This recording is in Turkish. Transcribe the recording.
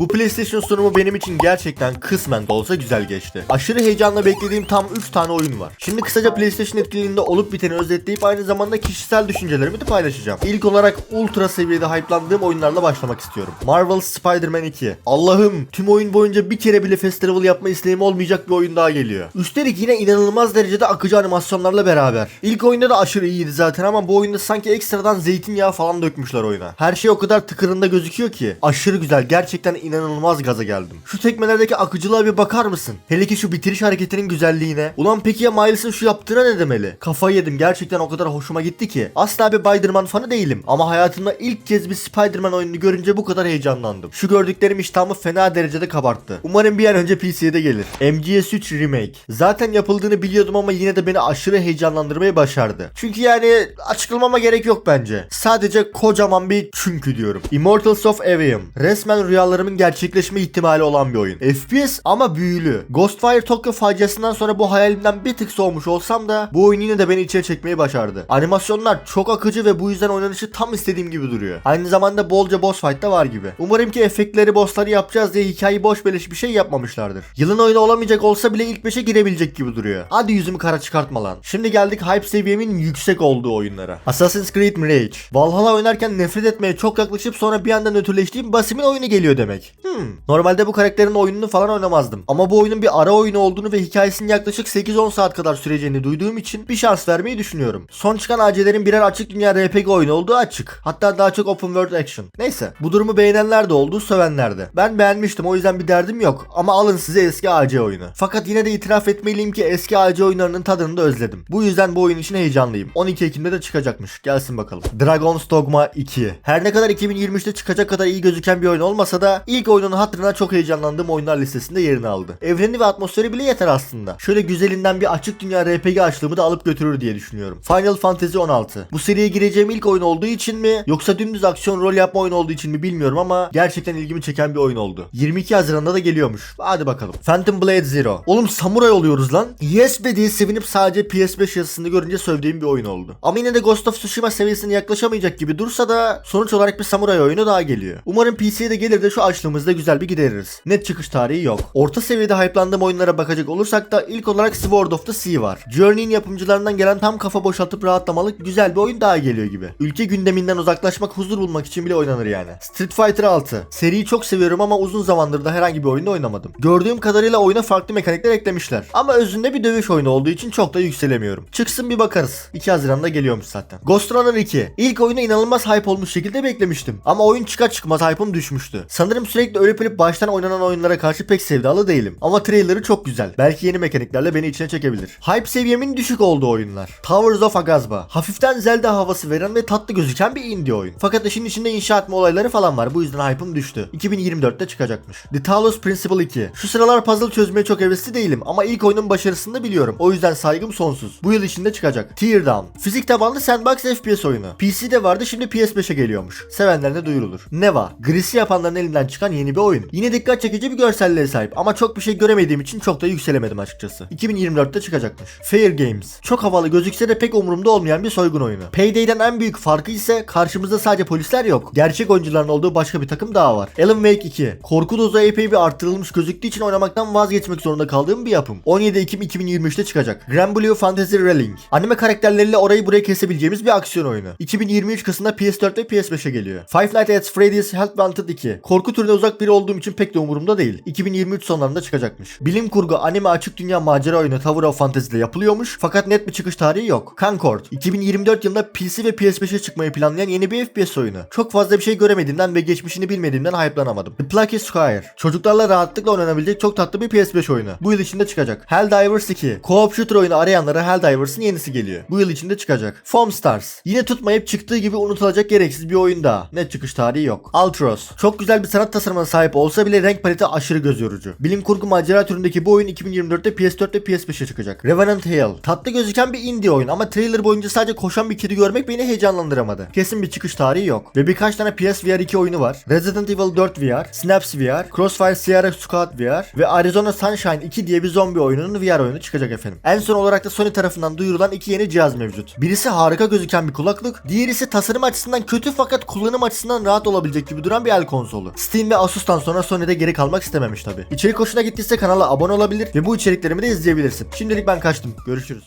Bu PlayStation sunumu benim için gerçekten kısmen de olsa güzel geçti. Aşırı heyecanla beklediğim tam 3 tane oyun var. Şimdi kısaca PlayStation etkinliğinde olup biteni özetleyip aynı zamanda kişisel düşüncelerimi de paylaşacağım. İlk olarak ultra seviyede hype'landığım oyunlarla başlamak istiyorum. Marvel Spider-Man 2. Allah'ım tüm oyun boyunca bir kere bile festival yapma isteğim olmayacak bir oyun daha geliyor. Üstelik yine inanılmaz derecede akıcı animasyonlarla beraber. İlk oyunda da aşırı iyiydi zaten ama bu oyunda sanki ekstradan zeytinyağı falan dökmüşler oyuna. Her şey o kadar tıkırında gözüküyor ki. Aşırı güzel gerçekten inanılmaz gaza geldim. Şu tekmelerdeki akıcılığa bir bakar mısın? Hele ki şu bitiriş hareketinin güzelliğine. Ulan peki ya Miles'ın şu yaptığına ne demeli? Kafayı yedim gerçekten o kadar hoşuma gitti ki. Asla bir Spider-Man fanı değilim ama hayatımda ilk kez bir Spider-Man oyununu görünce bu kadar heyecanlandım. Şu gördüklerim iştahımı fena derecede kabarttı. Umarım bir an önce PC'ye de gelir. MGS3 Remake. Zaten yapıldığını biliyordum ama yine de beni aşırı heyecanlandırmayı başardı. Çünkü yani açıklamama gerek yok bence. Sadece kocaman bir çünkü diyorum. Immortals of Avium. Resmen rüyalarımın gerçekleşme ihtimali olan bir oyun. FPS ama büyülü. Ghostwire Tokyo faciasından sonra bu hayalimden bir tık soğumuş olsam da bu oyun yine de beni içine çekmeyi başardı. Animasyonlar çok akıcı ve bu yüzden oynanışı tam istediğim gibi duruyor. Aynı zamanda bolca boss fight da var gibi. Umarım ki efektleri bossları yapacağız diye hikayeyi boş beleş bir şey yapmamışlardır. Yılın oyunu olamayacak olsa bile ilk 5'e girebilecek gibi duruyor. Hadi yüzümü kara çıkartma lan. Şimdi geldik hype seviyemin yüksek olduğu oyunlara. Assassin's Creed Mirage. Valhalla oynarken nefret etmeye çok yaklaşıp sonra bir anda nötrleştiğim Basim'in oyunu geliyor demek. Давай. Hmm. Normalde bu karakterin oyununu falan oynamazdım. Ama bu oyunun bir ara oyunu olduğunu ve hikayesinin yaklaşık 8-10 saat kadar süreceğini duyduğum için bir şans vermeyi düşünüyorum. Son çıkan AC'lerin birer açık dünya RPG oyunu olduğu açık. Hatta daha çok open world action. Neyse bu durumu beğenenler de oldu sövenler de. Ben beğenmiştim o yüzden bir derdim yok. Ama alın size eski AC oyunu. Fakat yine de itiraf etmeliyim ki eski AC oyunlarının tadını da özledim. Bu yüzden bu oyun için heyecanlıyım. 12 Ekim'de de çıkacakmış. Gelsin bakalım. Dragon's Dogma 2. Her ne kadar 2023'te çıkacak kadar iyi gözüken bir oyun olmasa da ilk oyunun hatırına çok heyecanlandığım oyunlar listesinde yerini aldı. Evreni ve atmosferi bile yeter aslında. Şöyle güzelinden bir açık dünya RPG açlığımı da alıp götürür diye düşünüyorum. Final Fantasy 16. Bu seriye gireceğim ilk oyun olduğu için mi yoksa dümdüz aksiyon rol yapma oyunu olduğu için mi bilmiyorum ama gerçekten ilgimi çeken bir oyun oldu. 22 Haziran'da da geliyormuş. Hadi bakalım. Phantom Blade Zero. Oğlum samuray oluyoruz lan. Yes be diye sevinip sadece PS5 yazısını görünce sövdüğüm bir oyun oldu. Ama yine de Ghost of Tsushima seviyesine yaklaşamayacak gibi dursa da sonuç olarak bir samuray oyunu daha geliyor. Umarım PC'ye de gelir de şu açlığımızda güzel bir gideririz. Net çıkış tarihi yok. Orta seviyede hype'landığım oyunlara bakacak olursak da ilk olarak Sword of the Sea var. Journey'in yapımcılarından gelen tam kafa boşaltıp rahatlamalık güzel bir oyun daha geliyor gibi. Ülke gündeminden uzaklaşmak, huzur bulmak için bile oynanır yani. Street Fighter 6. Seriyi çok seviyorum ama uzun zamandır da herhangi bir oyunda oynamadım. Gördüğüm kadarıyla oyuna farklı mekanikler eklemişler. Ama özünde bir dövüş oyunu olduğu için çok da yükselemiyorum. Çıksın bir bakarız. 2 Haziran'da geliyormuş zaten. Ghost Runner 2. İlk oyunu inanılmaz hype olmuş şekilde beklemiştim. Ama oyun çıkar çıkmaz hype'ım düşmüştü. Sanırım sürekli ölüp ölüp baştan oynanan oyunlara karşı pek sevdalı değilim. Ama trailer'ı çok güzel. Belki yeni mekaniklerle beni içine çekebilir. Hype seviyemin düşük olduğu oyunlar. Towers of Agazba. Hafiften Zelda havası veren ve tatlı gözüken bir indie oyun. Fakat işin içinde inşa etme olayları falan var. Bu yüzden hype'ım düştü. 2024'te çıkacakmış. The Talos Principle 2. Şu sıralar puzzle çözmeye çok hevesli değilim ama ilk oyunun başarısını biliyorum. O yüzden saygım sonsuz. Bu yıl içinde çıkacak. Teardown. Fizik tabanlı sandbox FPS oyunu. PC'de vardı şimdi PS5'e geliyormuş. Sevenlerine duyurulur. Neva. Gris'i yapanların elinden çıkan yeni bir oyun. Yine dikkat çekici bir görselliğe sahip ama çok bir şey göremediğim için çok da yükselemedim açıkçası. 2024'te çıkacakmış. Fair Games. Çok havalı gözükse de pek umurumda olmayan bir soygun oyunu. Payday'den en büyük farkı ise karşımızda sadece polisler yok. Gerçek oyuncuların olduğu başka bir takım daha var. Alan Wake 2. Korku dozu epey bir arttırılmış gözüktüğü için oynamaktan vazgeçmek zorunda kaldığım bir yapım. 17 Ekim 2023'te çıkacak. Grand Blue Fantasy Relink. Anime karakterleriyle orayı buraya kesebileceğimiz bir aksiyon oyunu. 2023 Kasım'da PS4 ve PS5'e geliyor. Five Nights at Freddy's Help Wanted 2. Korku türüne uzak biri olduğum için pek de umurumda değil. 2023 sonlarında çıkacakmış. Bilim kurgu anime açık dünya macera oyunu Tower of Fantasy yapılıyormuş fakat net bir çıkış tarihi yok. Concord. 2024 yılında PC ve PS5'e çıkmayı planlayan yeni bir FPS oyunu. Çok fazla bir şey göremediğimden ve geçmişini bilmediğimden hype'lanamadım. The Plucky Squire. Çocuklarla rahatlıkla oynanabilecek çok tatlı bir PS5 oyunu. Bu yıl içinde çıkacak. Helldivers 2. Co-op shooter oyunu arayanlara Helldivers'ın yenisi geliyor. Bu yıl içinde çıkacak. Foam Stars. Yine tutmayıp çıktığı gibi unutulacak gereksiz bir oyun daha. Net çıkış tarihi yok. Altros. Çok güzel bir sanat tasarımına sahip olsa bile renk paleti aşırı göz yorucu. Bilim kurgu macera türündeki bu oyun 2024'te PS4 ve PS5'e çıkacak. Revenant Hill. Tatlı gözüken bir indie oyun ama trailer boyunca sadece koşan bir kedi görmek beni heyecanlandıramadı. Kesin bir çıkış tarihi yok. Ve birkaç tane PSVR 2 oyunu var. Resident Evil 4 VR, Snaps VR, Crossfire Sierra Squad VR ve Arizona Sunshine 2 diye bir zombi oyununun VR oyunu çıkacak efendim. En son olarak da Sony tarafından duyurulan iki yeni cihaz mevcut. Birisi harika gözüken bir kulaklık, diğeri ise tasarım açısından kötü fakat kullanım açısından rahat olabilecek gibi duran bir el konsolu. Steam ve Asus Colossus'tan sonra Sony'de geri kalmak istememiş tabi. İçerik hoşuna gittiyse kanala abone olabilir ve bu içeriklerimi de izleyebilirsin. Şimdilik ben kaçtım. Görüşürüz.